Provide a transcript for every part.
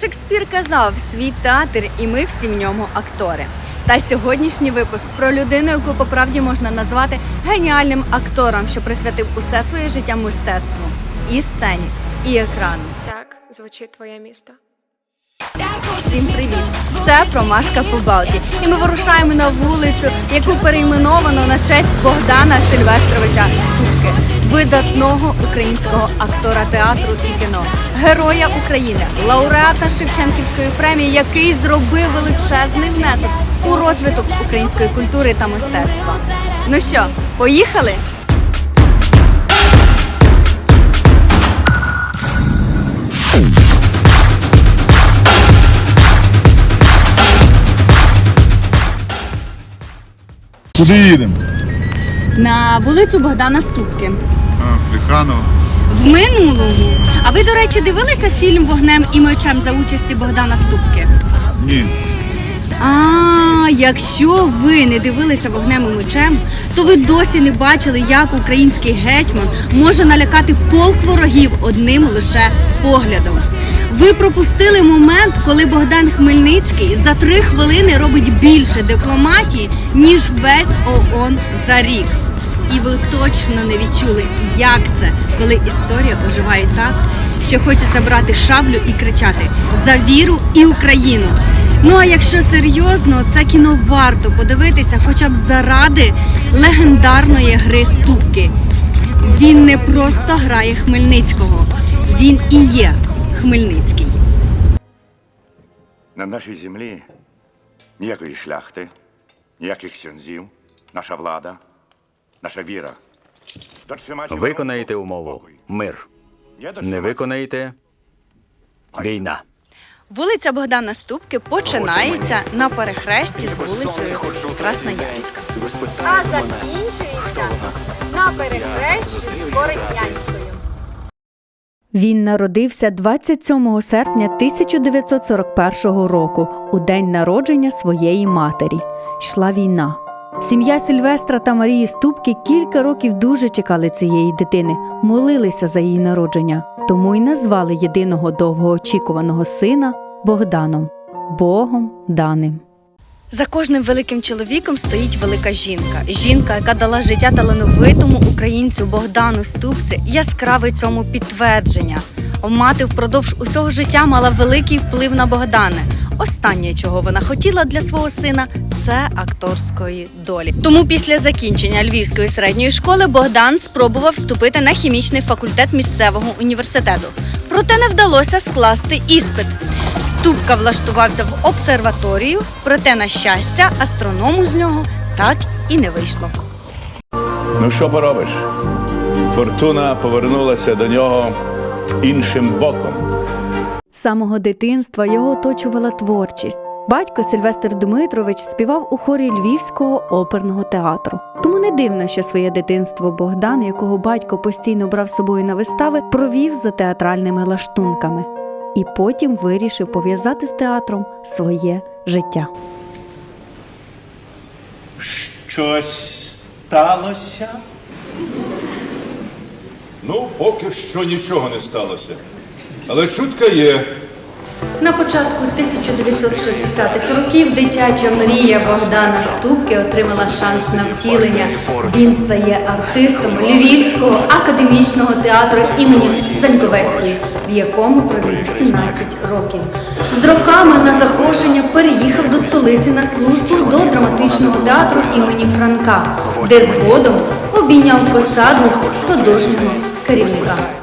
Шекспір казав, свій театр, і ми всі в ньому актори. Та сьогоднішній випуск про людину, яку по правді можна назвати геніальним актором, що присвятив усе своє життя мистецтву і сцені, і екрану. Так звучить твоє місто. Всім привіт! Це Промашка по Балті. І ми вирушаємо на вулицю, яку перейменовано на честь Богдана Сильвестровича Ступки, видатного українського актора театру і кіно, героя України, лауреата Шевченківської премії, який зробив величезний внесок у розвиток української культури та мистецтва. Ну що, поїхали? Куди їдемо? На вулицю Богдана Ступки. А, Плеханова. В минулому. А ви, до речі, дивилися фільм Вогнем і мечем за участі Богдана Ступки? Ні. А якщо ви не дивилися вогнем і мечем, то ви досі не бачили, як український гетьман може налякати полк ворогів одним лише поглядом. Ви пропустили момент, коли Богдан Хмельницький за три хвилини робить більше дипломатії, ніж весь ООН за рік. І ви точно не відчули, як це, коли історія оживає так, що хочеться брати шаблю і кричати за віру і Україну. Ну а якщо серйозно, це кіно варто подивитися, хоча б заради легендарної гри ступки. Він не просто грає Хмельницького, він і є Хмельницький. На нашій землі ніякої шляхти, ніяких сьонзів, наша влада, наша віра. Виконаєте умову мир. Не виконаєте війна. Вулиця Богдана Ступки починається на перехресті з вулицею Красноярська. А закінчується на перехресті з Коротнянською. Він народився 27 серпня 1941 року, у день народження своєї матері. Йшла війна. Сім'я Сильвестра та Марії Ступки кілька років дуже чекали цієї дитини, молилися за її народження, тому й назвали єдиного довгоочікуваного сина Богданом Богом даним. За кожним великим чоловіком стоїть велика жінка. Жінка, яка дала життя талановитому українцю Богдану Ступці, яскраве цьому підтвердження. Мати впродовж усього життя мала великий вплив на Богдана. Останнє, чого вона хотіла для свого сина, це акторської долі. Тому після закінчення Львівської середньої школи Богдан спробував вступити на хімічний факультет місцевого університету. Проте не вдалося скласти іспит. Ступка влаштувався в обсерваторію, проте, на щастя, астроному з нього так і не вийшло. Ну що поробиш? Фортуна повернулася до нього іншим боком. З самого дитинства його оточувала творчість. Батько Сильвестр Дмитрович співав у хорі Львівського оперного театру. Тому не дивно, що своє дитинство Богдан, якого батько постійно брав з собою на вистави, провів за театральними лаштунками. І потім вирішив пов'язати з театром своє життя. Щось сталося? Ну, поки що нічого не сталося. Але чутка є. На початку 1960-х років дитяча мрія Богдана Ступки отримала шанс на втілення. Він стає артистом Львівського академічного театру імені Заньковецької, в якому провів 17 років. З роками на запрошення переїхав до столиці на службу до драматичного театру імені Франка, де згодом обійняв посаду художнього керівника.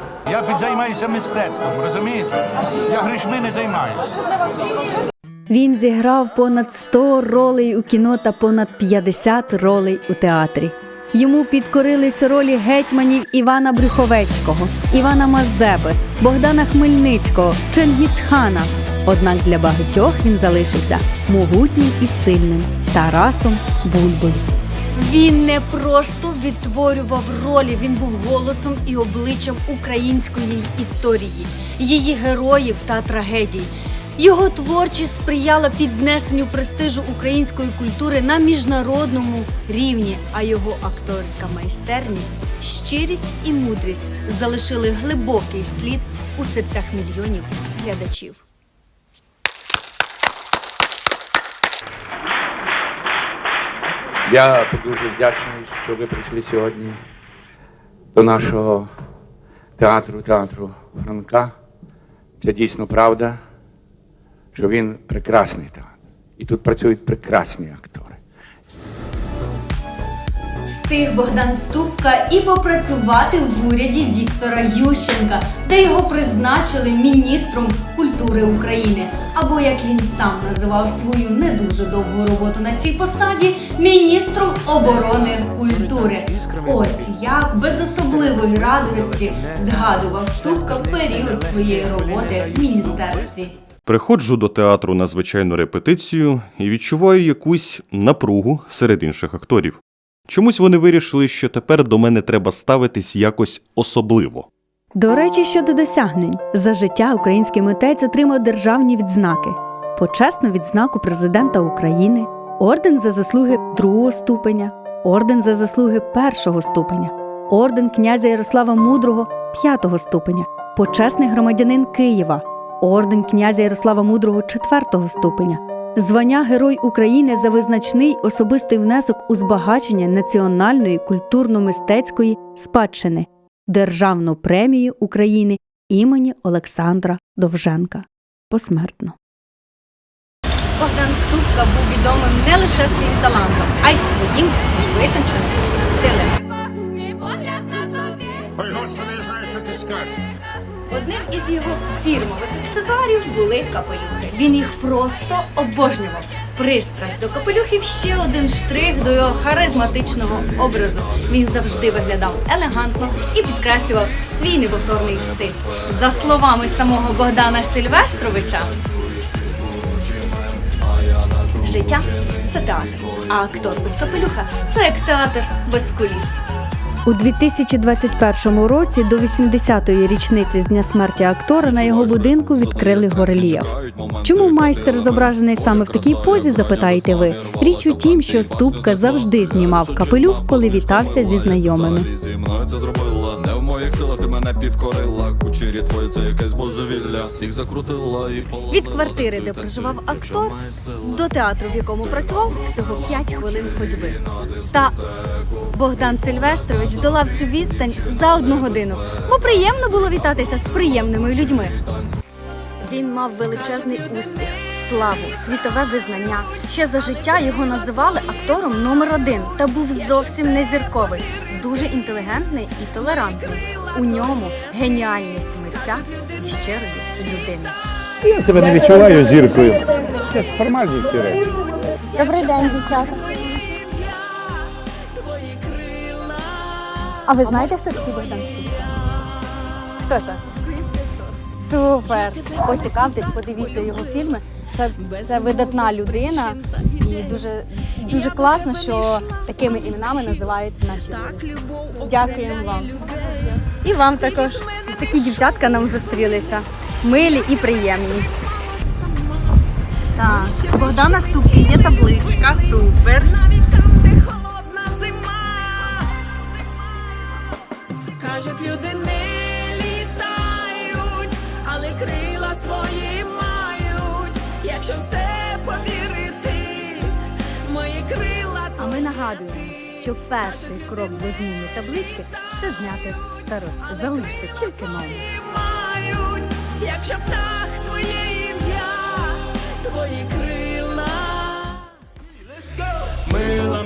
Я підзаймаюся мистецтвом, розумієте? Я грішми не займаюся. Він зіграв понад 100 ролей у кіно та понад 50 ролей у театрі. Йому підкорились ролі гетьманів Івана Брюховецького, Івана Мазепи, Богдана Хмельницького, Чингісхана. Однак для багатьох він залишився могутнім і сильним Тарасом Бульбою. Він не просто відтворював ролі, він був голосом і обличчям української історії, її героїв та трагедій. Його творчість сприяла піднесенню престижу української культури на міжнародному рівні, а його акторська майстерність, щирість і мудрість залишили глибокий слід у серцях мільйонів глядачів. Я дуже вдячний, що ви прийшли сьогодні до нашого театру, театру Франка. Це дійсно правда, що він прекрасний театр. І тут працюють прекрасні актори. Встиг Богдан Ступка і попрацювати в уряді Віктора Ющенка, де його призначили міністром культури України. Або як він сам називав свою не дуже довгу роботу на цій посаді міністром оборони культури. Ось як без особливої радості згадував Ступка в період своєї роботи в міністерстві. Приходжу до театру на звичайну репетицію і відчуваю якусь напругу серед інших акторів. Чомусь вони вирішили, що тепер до мене треба ставитись якось особливо. До речі, щодо досягнень за життя український митець отримав державні відзнаки: почесну відзнаку президента України, орден за заслуги другого ступеня, орден за заслуги першого ступеня, орден князя Ярослава Мудрого п'ятого ступеня, почесний громадянин Києва, орден князя Ярослава Мудрого четвертого ступеня. Звання Герой України за визначний особистий внесок у збагачення національної культурно-мистецької спадщини, Державну премію України імені Олександра Довженка. Посмертно. Богдан Ступка був відомим не лише своїм талантом, а й своїм витонченим стилем. Ой, господи, я знаю, що ти скажеш. Одним із його фірмових аксесуарів були капелюхи. Він їх просто обожнював. Пристрасть до капелюхів ще один штрих до його харизматичного образу. Він завжди виглядав елегантно і підкреслював свій неповторний стиль. За словами самого Богдана Сильвестровича, життя це театр, а актор без капелюха це як театр без куліс. У 2021 році до 80-ї річниці з дня смерті актора на його будинку відкрили горельєф. Чому майстер зображений саме в такій позі? Запитаєте ви? Річ у тім, що Ступка завжди знімав капелюх, коли вітався зі знайомими. Моїх силах ти мене підкорила. Кучері твої це якесь божевілля, всіх закрутила і поломала. Від квартири, де проживав актор, до театру, в якому працював, всього 5 хвилин ходьби. Та Богдан Сильвестрович долав цю відстань за одну годину, бо приємно було вітатися з приємними людьми. Він мав величезний успіх, славу, світове визнання. Ще за життя його називали актором номер один та був зовсім не зірковий, дуже інтелігентний і толерантний. У ньому геніальність митця і щирої людини. Я себе не відчуваю зіркою. Це ж формальні всі речі. Добрий день, дівчата. А ви знаєте, хто такий Богдан Хто це? Супер! Поцікавтесь, подивіться його фільми. Це, це видатна людина, і дуже, дуже класно, що такими іменами називають наші вулиці. Дякуємо вам. І вам також. Такі дівчатка нам зустрілися. Милі і приємні. Так, у Богдана Ступки є табличка, супер. Кажуть, люди В це повірити, мої крила А ми нагадуємо, що перший крок до зміни таблички це зняти стару. Залиште тільки нову. мають. Якщо птах твоє ім'я, твої крила. Мила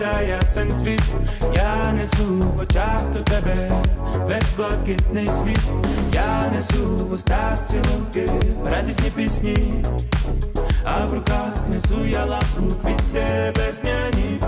ясен світ, я несу в очах до тебе весь блакитний світ, я несу в устах цілунки, радісні пісні, а в руках несу я ласку квіти безняні.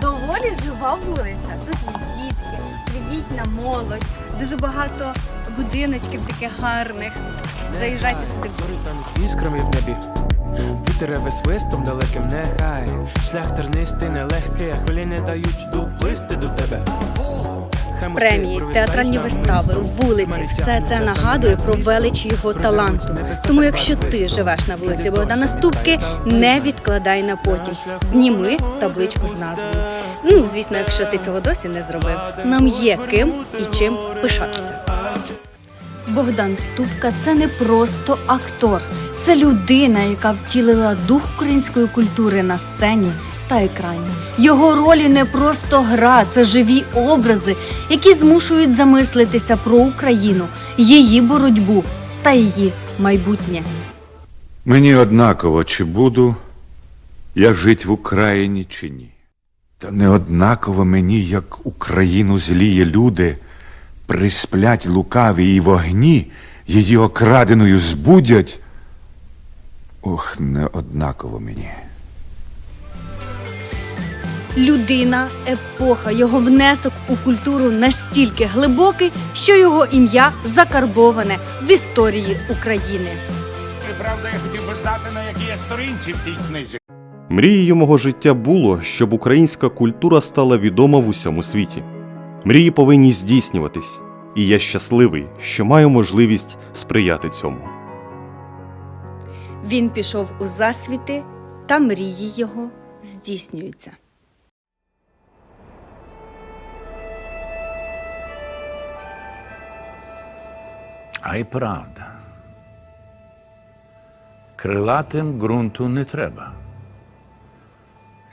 Доволі жива вулиця. Тут є дітки, привітна молодь, дуже багато будиночків таких гарних. Заїжджайте сюди. Тануть іскрами в небі, вітер висвистом далеким нехай, шлях тернистий, нелегкий, а хвилі не дають доплисти до тебе. Премії, театральні вистави, вулиці, все це нагадує про велич його таланту. Тому, якщо ти живеш на вулиці Богдана Ступки, не відкладай на потім. Зніми табличку з назвою. Ну, звісно, якщо ти цього досі не зробив, нам є ким і чим пишатися. Богдан Ступка це не просто актор, це людина, яка втілила дух української культури на сцені та екрані. Його ролі не просто гра, це живі образи, які змушують замислитися про Україну, її боротьбу та її майбутнє. Мені однаково, чи буду я жить в Україні, чи ні. Та не однаково мені, як Україну зліє люди, присплять лукаві і вогні, її окраденою збудять. Ох, не однаково мені. Людина, епоха, його внесок у культуру настільки глибокий, що його ім'я закарбоване в історії України. Правда, я хотів би знати, на якій я сторінці в тій книзі. Мрією мого життя було, щоб українська культура стала відома в усьому світі. Мрії повинні здійснюватись, і я щасливий, що маю можливість сприяти цьому. Він пішов у засвіти, та мрії його здійснюються. А й правда. Крилатим ґрунту не треба.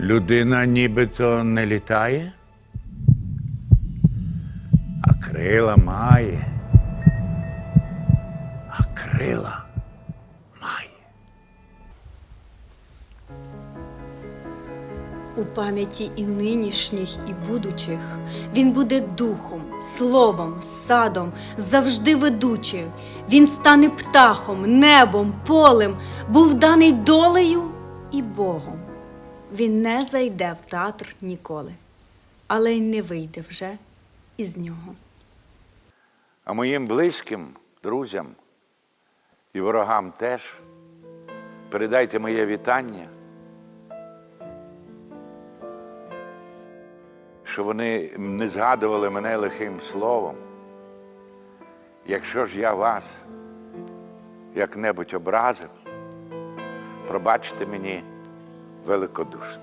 Людина нібито не літає, а крила має, а крила має. У пам'яті і нинішніх, і будучих він буде духом, словом, садом, завжди ведучою. Він стане птахом, небом, полем, був даний долею і Богом. Він не зайде в театр ніколи, але й не вийде вже із нього. А моїм близьким, друзям і ворогам теж передайте моє вітання, що вони не згадували мене лихим словом. Якщо ж я вас як-небудь образив, пробачте мені великодушно.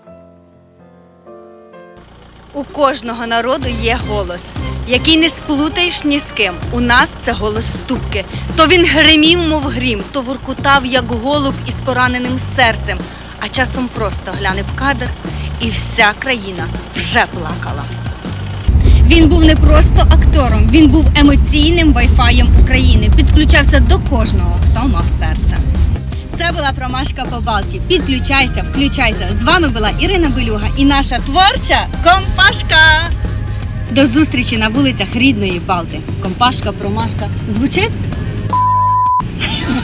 У кожного народу є голос, який не сплутаєш ні з ким. У нас це голос ступки. То він гримів, мов грім, то воркутав, як голуб із пораненим серцем, а часом просто глянув кадр, і вся країна вже плакала. Він був не просто актором, він був емоційним вайфаєм України. Підключався до кожного, хто мав серце. Це була промашка по Балті. Підключайся, включайся. З вами була Ірина Белюга і наша творча компашка. До зустрічі на вулицях рідної Балти. Компашка, промашка. Звучить?